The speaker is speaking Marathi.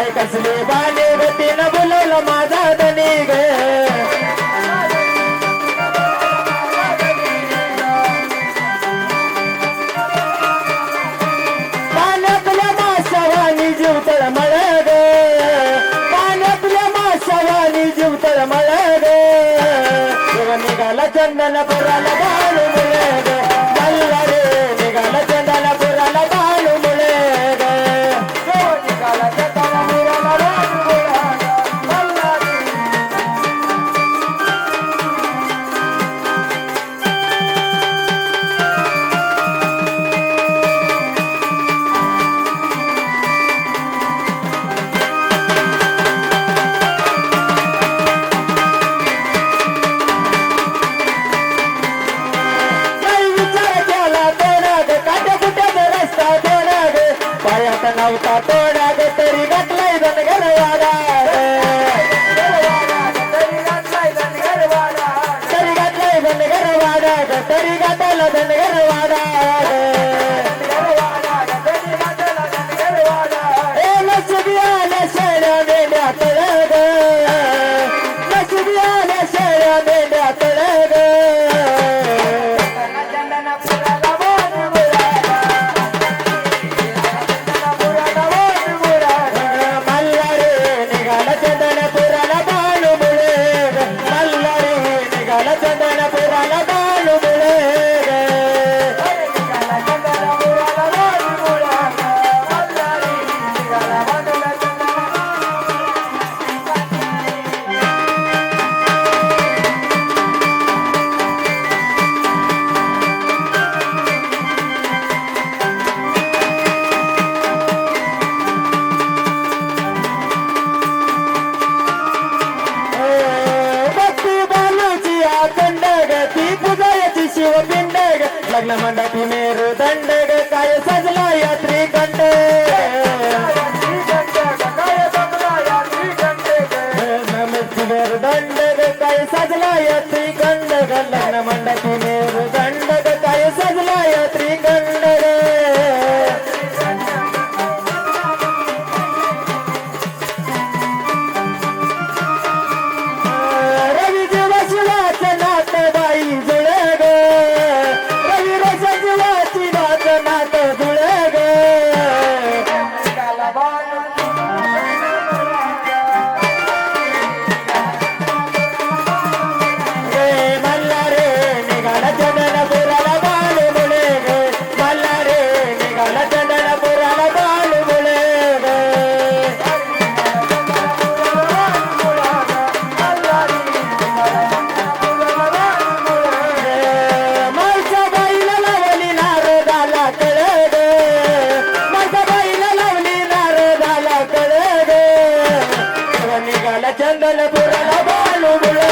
काय कसले बाने गतीनं बोलवलं माझा धनी ग. पाण्यातल्या माशावानी जीव तर तळमळ ग. पाण्यातल्या माशावानी जीव तळमळ ग. तेव्हा निघाला चंदन पुराला बाळू मुळे ग. पायात नव्हता तोडाग तरी घातलाय धनगर वाडा तरी घातलाय धनगर वाडा तरी घातला धनगर वाडा लग्न मंडपी मेरू दंड काय सजला यात्री दंड दंड गाय सजला यात्री చందన పురల బాలు ముల